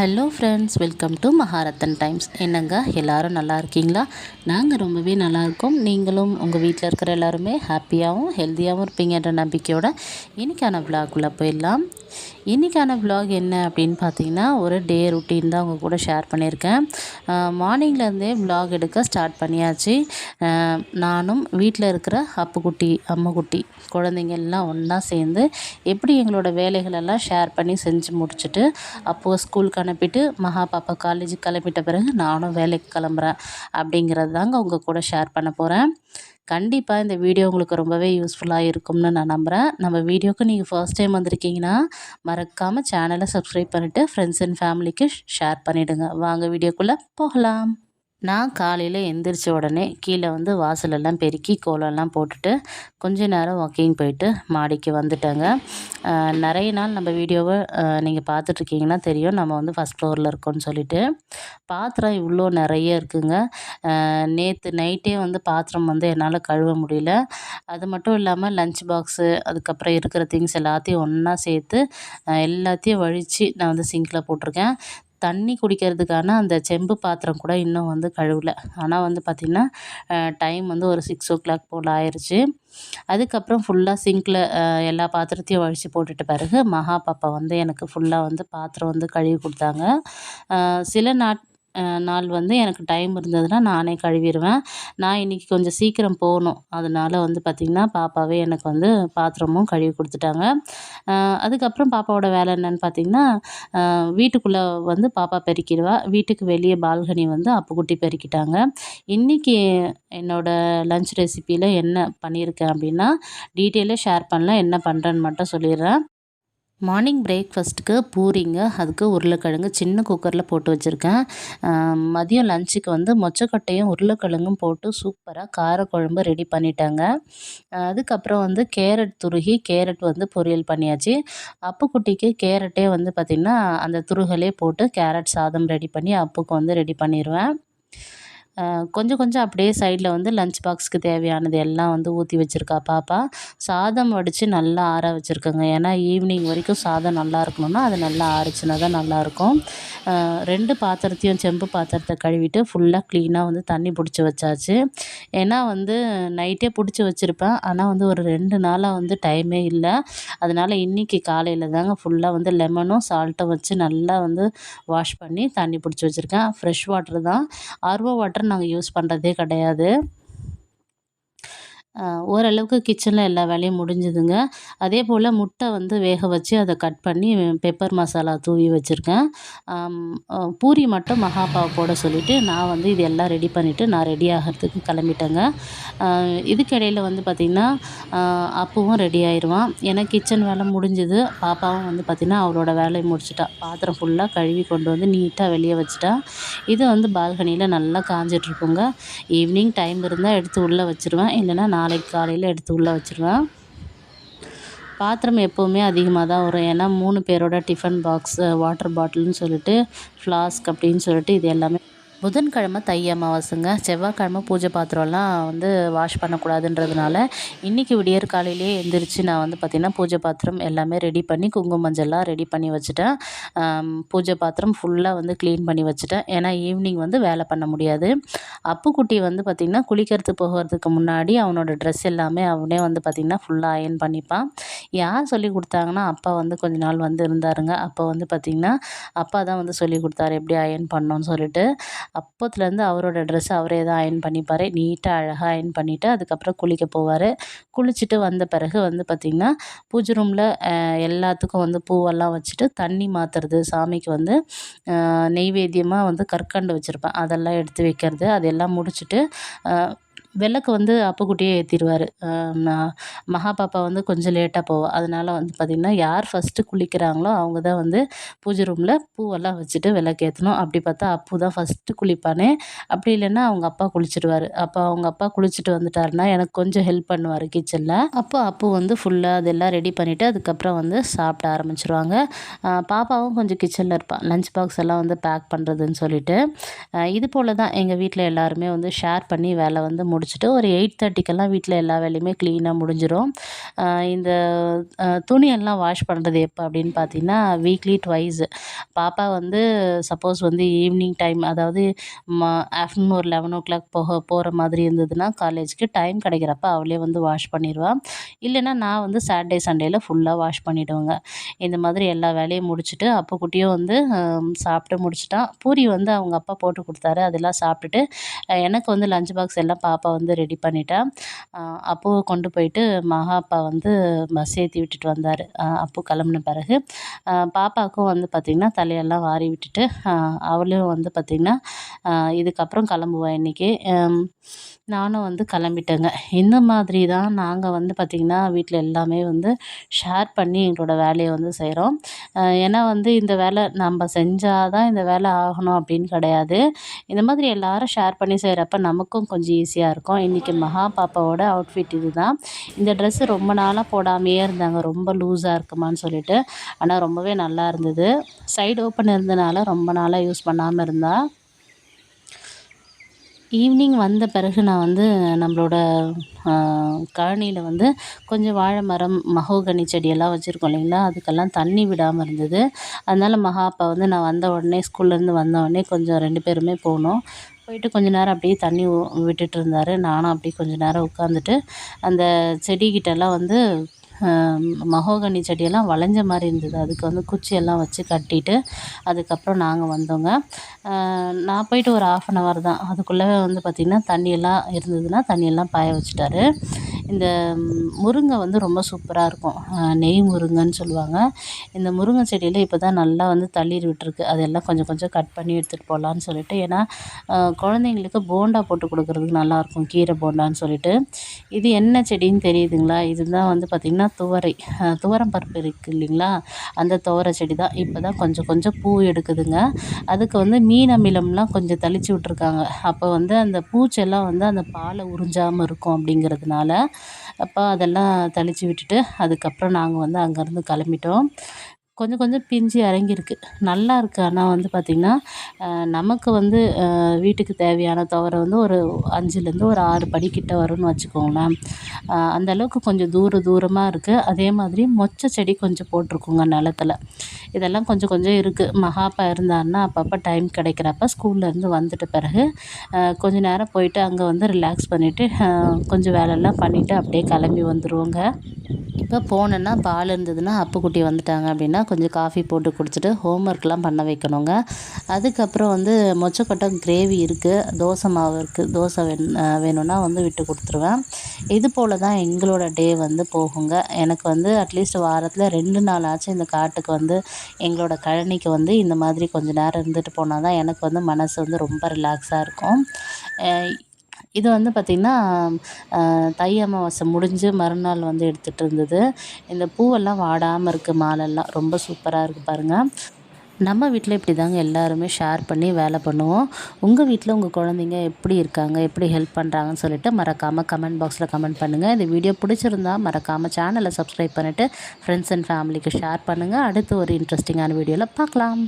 Hello friends welcome to Maharathan times என்னங்க எல்லோரும் நல்லா இருக்கீங்களா? நாங்கள் ரொம்பவே நல்லா இருக்கோம். நீங்களும் உங்கள் வீட்டில் இருக்கிற எல்லாருமே ஹாப்பியாகவும் ஹெல்த்தியாகவும் இருப்பீங்கன்ற நம்பிக்கையோட இன்றைக்கான விலாகுள்ளே போயிடலாம். இன்றைக்கான விலாக் என்ன அப்படின்னு பார்த்தீங்கன்னா ஒரு டே ருட்டீன் தான் உங்கள் கூட ஷேர் பண்ணியிருக்கேன். மார்னிங்லேருந்தே விலாக் எடுக்க ஸ்டார்ட் பண்ணியாச்சு. நானும் வீட்டில் இருக்கிற அப்புக்குட்டி அம்முக்குட்டி குழந்தைங்க எல்லாம் ஒன்றா சேர்ந்து எப்படி எங்களோட வேலைகளெல்லாம் ஷேர் பண்ணி செஞ்சு முடிச்சுட்டு அப்போது ஸ்கூலுக்கு அனுப்பிட்டு மகா பாப்பா காலேஜுக்கு கிளம்பிட்ட பிறகு நானும் வேலைக்கு கிளம்புறேன். அப்படிங்கிறது தாங்க உங்கள் கூட ஷேர் பண்ண போகிறேன் கண்டிப்பாக இந்த வீடியோ உங்களுக்கு ரொம்பவே யூஸ்ஃபுல்லாக இருக்கும்னு நான் நம்புகிறேன் நம்ம வீடியோக்கு நீங்கள் ஃபர்ஸ்ட் டைம் வந்திருக்கீங்கன்னா மறக்காமல் சேனலை சப்ஸ்கிரைப் பண்ணிவிட்டு ஃப்ரெண்ட்ஸ் அண்ட் ஃபேமிலிக்கு ஷேர் பண்ணிவிடுங்க வாங்க வீடியோக்குள்ளே போகலாம். நான் காலையில் எந்திரிச்ச உடனே கீழே வந்து வாசலெல்லாம் பெருக்கி கோலம்லாம் போட்டுட்டு கொஞ்ச நேரம் வாக்கிங் போயிட்டு மாடிக்கு வந்துட்டேங்க. நிறைய நாள் நம்ம வீடியோவை நீங்கள் பார்த்துட்ருக்கீங்கன்னா தெரியும். நம்ம வந்து ஃபஸ்ட் ஃப்ளோரில் இருக்கோம்னு சொல்லிட்டு. பாத்திரம் இவ்வளோ நிறைய இருக்குங்க. நேற்று நைட்டே வந்து பாத்திரம் வந்து என்னால் கழுவ முடியல. அது மட்டும் இல்லாமல் லஞ்ச் பாக்ஸு அதுக்கப்புறம் இருக்கிற திங்ஸ் எல்லாத்தையும் ஒன்றா சேர்த்து எல்லாத்தையும் வழித்து நான் வந்து சிங்கில் போட்டிருக்கேன். தண்ணி குடிக்கிறதுக்கான அந்த செம்பு பாத்திரம் கூட இன்னும் வந்து கழுவலை. ஆனால் வந்து பார்த்திங்கன்னா டைம் வந்து ஒரு சிக்ஸ் ஓ கிளாக் போல் ஆயிடுச்சு அதுக்கப்புறம் ஃபுல்லாக சிங்கில் எல்லா பாத்திரத்தையும் வழித்து போட்டுட்டு பிறகு மகா பாப்பா வந்து எனக்கு ஃபுல்லாக வந்து பாத்திரம் வந்து கழுவி கொடுத்தாங்க. சில நாட் நாள் வந்து எனக்கு டைம் இருந்ததுன்னா நானே கழுவிடுவேன் நான் இன்றைக்கி கொஞ்சம் சீக்கிரம் போகணும். அதனால வந்து பார்த்திங்கன்னா பாப்பாவே எனக்கு வந்து பாத்திரமும் கழுவி கொடுத்துட்டாங்க. அதுக்கப்புறம் பாப்பாவோட வேலை என்னன்னு பார்த்திங்கன்னா வீட்டுக்குள்ளே வந்து பாப்பா பெருக்கிடுவா. வீட்டுக்கு வெளியே பால்கனி வந்து அப்புக்குட்டி பெருக்கிட்டாங்க. இன்றைக்கி என்னோடய லஞ்ச் ரெசிப்பியில் என்ன பண்ணியிருக்கேன் அப்படின்னா டீட்டெயிலாக ஷேர் பண்ணல என்ன பண்ணுறேன்னு மட்டும் சொல்லிடுறேன். மார்னிங் பிரேக்ஃபாஸ்ட்டுக்கு பூரிங்க அதுக்கு உருளைக்கிழங்கு சின்ன குக்கரில் போட்டு வச்சுருக்கேன். மதியம் லஞ்சுக்கு வந்து மொச்சக்கொட்டையும் உருளைக்கிழங்கும் போட்டு சூப்பராக காரக்குழம்பு ரெடி பண்ணிட்டாங்க. அதுக்கப்புறம் வந்து கேரட் துருகி கேரட் வந்து பொரியல் பண்ணியாச்சு. அப்புக்குட்டிக்கு கேரட்டே வந்து பார்த்திங்கன்னா அந்த துருகலே போட்டு கேரட் சாதம் ரெடி பண்ணி அப்புக்கு வந்து ரெடி பண்ணிடுவேன் கொஞ்சம் கொஞ்சம் அப்படியே சைடில் வந்து லஞ்ச் பாக்ஸ்க்கு தேவையானது எல்லாம் வந்து ஊற்றி வச்சுருக்கா பாப்பா. சாதம் வடித்து நல்லா ஆற வச்சுருக்கேங்க. ஏன்னா ஈவினிங் வரைக்கும் சாதம் நல்லா இருக்கணும்னா அது நல்லா ஆறுச்சுன்னா தான் நல்லாயிருக்கும் ரெண்டு பாத்திரத்தையும் செம்பு பாத்திரத்தை கழுவிட்டு ஃபுல்லாக க்ளீனாக வந்து தண்ணி பிடிச்சி வச்சாச்சு. ஏன்னா வந்து நைட்டே பிடிச்சி வச்சுருப்பேன். ஆனால் வந்து ஒரு ரெண்டு நாளாக வந்து டைமே இல்லை. அதனால் இன்றைக்கி காலையில் தாங்க ஃபுல்லாக வந்து லெமனும் சால்ட்டும் வச்சு நல்லா வந்து வாஷ் பண்ணி தண்ணி பிடிச்சி வச்சுருக்கேன். ஃப்ரெஷ் வாட்டர் தான். ஆர்வோ வாட்டர் நாங்கள் யூஸ் பண்ணுறதே கிடையாது. ஓரளவுக்கு கிச்சனில் எல்லா வேலையும் முடிஞ்சுதுங்க. அதே போல் முட்டை வந்து வேக வச்சு அதை கட் பண்ணி பெப்பர் மசாலா தூவி வச்சுருக்கேன். பூரி மட்டும் மகாபாவை போட சொல்லிவிட்டு நான் வந்து இது எல்லாம் ரெடி பண்ணிவிட்டு நான் ரெடி ஆகிறதுக்கு கிளம்பிட்டேங்க. இதுக்கிடையில் வந்து பார்த்திங்கன்னா அப்பவும் ரெடி ஆயிடுவான் ஏன்னா கிச்சன் வேலை முடிஞ்சுது. பாப்பாவும் வந்து பார்த்திங்கன்னா அவளோட வேலையை முடிச்சிட்டா. பாத்திரம் ஃபுல்லாக கழுவி கொண்டு வந்து நீட்டாக வெளியே வச்சுட்டா. இது வந்து பால்கனியில் நல்லா காஞ்சிட்ருக்குங்க ஈவினிங் டைம் இருந்தால் எடுத்து உள்ளே வச்சுருவேன். இல்லைன்னா நாளைக்கு காலையில் எடுத்து உள்ளே வச்சுருவேன். பாத்திரம் எப்போவுமே அதிகமாக தான் வரும் ஏன்னா மூணு பேரோட டிஃபன் பாக்ஸு வாட்டர் பாட்டில்னு சொல்லிட்டு ஃப்ளாஸ்க் அப்படின்னு சொல்லிட்டு இது எல்லாமே புதன்கிழமை தை அமாவாசைங்க. செவ்வாய்க்கிழமை பூஜை பாத்திரம்லாம் வந்து வாஷ் பண்ணக்கூடாதுன்றதுனால இன்றைக்கி விடியற் காலையிலேயே எழுந்திரிச்சு நான் வந்து பார்த்திங்கன்னா பூஜை பாத்திரம் எல்லாமே ரெடி பண்ணி குங்கும மஞ்சள்லாம் ரெடி பண்ணி வச்சுட்டேன். பூஜை பாத்திரம் ஃபுல்லாக வந்து க்ளீன் பண்ணி வச்சுட்டேன். ஏன்னா ஈவினிங் வந்து வேலை பண்ண முடியாது. அப்புக்குட்டி வந்து பார்த்திங்கன்னா குளிக்கிறதுக்கு போகிறதுக்கு முன்னாடி அவனோட ட்ரெஸ் எல்லாமே அவனே வந்து பார்த்திங்கன்னா ஃபுல்லாக அயன் பண்ணிப்பான். யார் சொல்லி கொடுத்தாங்கன்னா அப்பா வந்து கொஞ்ச நாள் வந்து இருந்தாருங்க. அப்போ வந்து பார்த்திங்கன்னா அப்பா தான் வந்து சொல்லி கொடுத்தாரு எப்படி அயன் பண்ணோன்னு சொல்லிட்டு. அப்போத்துலேருந்து அவரோட ட்ரெஸ்ஸை அவரே தான் அயன் பண்ணிப்பார். நீட்டாக அழகாக அயன் பண்ணிவிட்டு அதுக்கப்புறம் குளிக்க போவார். குளிச்சுட்டு வந்த பிறகு வந்து பார்த்திங்கன்னா பூஜை ரூமில் எல்லாத்துக்கும் வந்து பூவெல்லாம் வச்சுட்டு தண்ணி மாற்றுறது சாமிக்கு வந்து நெய்வேத்தியமாக வந்து கற்கண்டு வச்சுருப்பேன். அதெல்லாம் எடுத்து வைக்கிறது அதெல்லாம் முடிச்சுட்டு விளக்கு வந்து அப்புக்குட்டியே ஏற்றிடுவார் மகா பாப்பா வந்து கொஞ்சம் லேட்டாக போவாள் அதனால் வந்து பார்த்திங்கன்னா யார் ஃபஸ்ட்டு குளிக்கிறாங்களோ அவங்க தான் வந்து பூஜை ரூமில் பூவெல்லாம் வச்சுட்டு விளக்கு ஏற்றணும் அப்படி பார்த்தா அப்பு தான் ஃபஸ்ட்டு குளிப்பானே. அப்படி இல்லைன்னா அவங்க அப்பா குளிச்சிடுவார். அப்போ அவங்க அப்பா குளிச்சுட்டு வந்துட்டாருன்னா எனக்கு கொஞ்சம் ஹெல்ப் பண்ணுவார் கிச்சனில் அப்போ அப்பு வந்து ஃபுல்லாக அதெல்லாம் ரெடி பண்ணிவிட்டு அதுக்கப்புறம் வந்து சாப்பிட ஆரம்பிச்சிருவாங்க. பாப்பாவும் கொஞ்சம் கிச்சனில் இருப்பாள் லஞ்ச் பாக்ஸ் எல்லாம் வந்து பேக் பண்ணுறதுன்னு சொல்லிட்டு. இது போல் தான் எங்கள் வீட்டில் எல்லாருமே வந்து ஷேர் பண்ணி வேலை வந்து முடிச்சுட்டு ஒரு எயிட் தேர்ட்டிக்கெல்லாம் வீட்டில் எல்லா வேலையுமே க்ளீனாக முடிஞ்சிடும் இந்த துணியெல்லாம் வாஷ் பண்ணுறது எப்போ அப்படின்னு பார்த்தீங்கன்னா வீக்லி ட்வைஸ் பாப்பா வந்து சப்போஸ் வந்து ஈவினிங் டைம் அதாவது மா ஆஃப்டர்நூன் ஒரு லெவன் ஓ கிளாக் போக போகிற மாதிரி இருந்ததுன்னா காலேஜுக்கு டைம் கிடைக்கிறப்ப அவளே வந்து வாஷ் பண்ணிடுவாள் இல்லைன்னா நான் வந்து சாட்டர்டே சண்டேயில் ஃபுல்லாக வாஷ் பண்ணிவிடுவேங்க இந்த மாதிரி எல்லா வேலையும் முடிச்சுட்டு அப்போ குட்டியும் வந்து சாப்பிட்டு முடிச்சிட்டான். பூரி வந்து அவங்க அப்பா போட்டு கொடுத்தாரு. அதெல்லாம் சாப்பிட்டுட்டு எனக்கு வந்து லஞ்ச் பாக்ஸ் எல்லாம் பாப்பா வந்து ரெடி பண்ணிட்டேன் அப்போ கொண்டு போயிட்டு மகா அப்பா வந்து பஸ் ஏற்றி விட்டுட்டு வந்தார். அப்போ கிளம்புன பிறகு. பாப்பாவுக்கும் வந்து பார்த்திங்கன்னா தலையெல்லாம் வாரி விட்டுட்டு அவளையும் வந்து பார்த்திங்கன்னா இதுக்கப்புறம் கிளம்புவேன் இன்றைக்கி நானும் வந்து கிளம்பிட்டேங்க. இந்த மாதிரி தான் நாங்கள் வந்து பார்த்திங்கன்னா வீட்டில் எல்லாமே வந்து ஷேர் பண்ணி எங்களோட வேலையை வந்து செய்கிறோம் ஏன்னா வந்து இந்த வேலை நம்ம செஞ்சால் தான் இந்த வேலை ஆகணும் அப்படின்னு கிடையாது. இந்த மாதிரி எல்லோரும் ஷேர் பண்ணி செய்கிறப்ப நமக்கும் கொஞ்சம் ஈஸியாக இருக்கும். இன்றைக்கி மகா பாப்பாவோட அவுட்ஃபிட் இது தான் இந்த ட்ரெஸ்ஸு ரொம்ப நாளாக போடாமையே இருந்தாங்க. ரொம்ப லூஸாக இருக்குமான்னு சொல்லிட்டு. ஆனால் ரொம்பவே நல்லா இருந்தது. சைடு ஓப்பன் இருந்தனால ரொம்ப நாளாக யூஸ் பண்ணாமல் இருந்தால் ஈவினிங் வந்த பிறகு நான் வந்து நம்மளோட கழனியில் வந்து கொஞ்சம் வாழை மரம் மகோகனி செடியெல்லாம் வச்சுருக்கோம் இல்லைங்களா? அதுக்கெல்லாம் தண்ணி விடாமல் இருந்தது. அதனால் மகா அப்பா வந்து நான் வந்த உடனே ஸ்கூல்லேருந்து வந்த உடனே கொஞ்சம் ரெண்டு பேருமே போனோம். போயிட்டு கொஞ்ச நேரம் அப்படியே தண்ணி விட்டுட்டு இருந்தார். நானும் அப்படியே கொஞ்ச நேரம் உட்காந்துட்டு அந்த செடிக்கிட்டெல்லாம் வந்து மகோகனி செடியெல்லாம் வளைஞ்ச மாதிரி இருந்தது. அதுக்கு வந்து குச்சியெல்லாம் வச்சு கட்டிட்டு அதுக்கப்புறம் நாங்கள் வந்தோங்க. நான் போயிட்டு ஒரு ஆஃப் அன் ஹவர் தான். அதுக்குள்ளே வந்து பார்த்திங்கன்னா தண்ணியெல்லாம் இருந்ததுன்னா தண்ணியெல்லாம் பாய வச்சுட்டாரு. இந்த முருங்கை வந்து ரொம்ப சூப்பராக இருக்கும். நெய் முருங்கைன்னு சொல்லுவாங்க. இந்த முருங்கை செடியில் இப்போ தான் நல்லா வந்து தளிர் விட்டுருக்கு. அதெல்லாம் கொஞ்சம் கொஞ்சம் கட் பண்ணி எடுத்துகிட்டு போகலான்னு சொல்லிட்டு. ஏன்னா குழந்தைங்களுக்கு போண்டா போட்டு கொடுக்குறதுக்கு நல்லாயிருக்கும் கீரை போண்டான்னு சொல்லிட்டு. இது என்ன செடின்னு தெரியுதுங்களா? இதுதான் வந்து பார்த்திங்கன்னா துவரை. துவரம் பருப்பு இருக்குது இல்லைங்களா? அந்த துவரை செடி தான் இப்போ தான் கொஞ்சம் கொஞ்சம் பூ எடுக்குதுங்க. அதுக்கு வந்து மீன் அமிலம்லாம் கொஞ்சம் தெளித்து விட்ருக்காங்க அப்போ வந்து அந்த பூச்செல்லாம் வந்து அந்த பாலை உறிஞ்சாமல் இருக்கும் அப்படிங்கிறதுனால அப்போ அதெல்லாம் தெளித்து விட்டுட்டு அதுக்கப்புறம் நாங்கள் வந்து அங்கேருந்து கிளம்பிட்டோம். கொஞ்சம் கொஞ்சம் பிஞ்சு இறங்கியிருக்கு. நல்லா இருக்குது ஆனால் வந்து பார்த்திங்கன்னா நமக்கு வந்து வீட்டுக்கு தேவையான துவர வந்து ஒரு அஞ்சுலேருந்து ஒரு ஆறு படிக்கிட்ட வரும்னு வச்சுக்கோங்களேன். அந்தளவுக்கு கொஞ்சம் தூர தூரமாக இருக்குது அதே மாதிரி மொச்சை செடி கொஞ்சம் போட்டிருக்கோங்க நிலத்துல. இதெல்லாம் கொஞ்சம் கொஞ்சம் இருக்குது மகாப்பா இருந்தாருன்னா அப்பப்போ டைம் கிடைக்கிறப்ப ஸ்கூல்லேருந்து வந்துட்ட பிறகு கொஞ்ச நேரம் போயிட்டு அங்கே வந்து ரிலாக்ஸ் பண்ணிவிட்டு கொஞ்சம் வேலையெல்லாம் பண்ணிவிட்டு அப்படியே கிளம்பி வந்துடுவோங்க இப்போ போனேன்னா பால் இருந்ததுன்னா அப்புக்குட்டி வந்துட்டாங்க அப்படின்னா கொஞ்சம் காஃபி போட்டு குடிச்சிட்டு ஹோம் ஒர்க்லாம் பண்ண வைக்கணுங்க. அதுக்கப்புறம் வந்து மொச்சக்கொட்டை கிரேவி இருக்குது தோசை மாவு இருக்குது தோசை வேணும்னா வந்து விட்டு கொடுத்துருவேன். இது போல் தான் எங்களோட டே வந்து போகுங்க. எனக்கு வந்து அட்லீஸ்ட் வாரத்தில் ரெண்டு நாள் ஆச்சு இந்த காட்டுக்கு வந்து எங்களோட கழனிக்கு வந்து இந்த மாதிரி கொஞ்சம் நேரம் இருந்துட்டு போனால் தான் எனக்கு வந்து மனசு வந்து ரொம்ப ரிலாக்ஸாக இருக்கும். இது வந்து பார்த்திங்கன்னா தை அமாவாசை முடிஞ்சு மறுநாள் வந்து எடுத்துகிட்டு இருந்தது. இந்த பூவெல்லாம் வாடாமல் இருக்குது மாலெல்லாம். ரொம்ப சூப்பராக இருக்குது பாருங்கள் நம்ம வீட்டில் இப்படி தாங்க எல்லாருமே ஷேர் பண்ணி வேலை பண்ணுவோம். உங்கள் வீட்டில் உங்கள் குழந்தைங்க எப்படி இருக்காங்க எப்படி ஹெல்ப் பண்ணுறாங்கன்னு சொல்லிட்டு மறக்காமல் கமெண்ட் பாக்ஸில் கமெண்ட் பண்ணுங்கள் இந்த வீடியோ பிடிச்சிருந்தா மறக்காமல் சேனலை சப்ஸ்கிரைப் பண்ணிவிட்டு ஃப்ரெண்ட்ஸ் அண்ட் ஃபேமிலிக்கு ஷேர் பண்ணுங்கள் அடுத்து ஒரு இன்ட்ரெஸ்டிங்கான வீடியோவில் பார்க்கலாம்.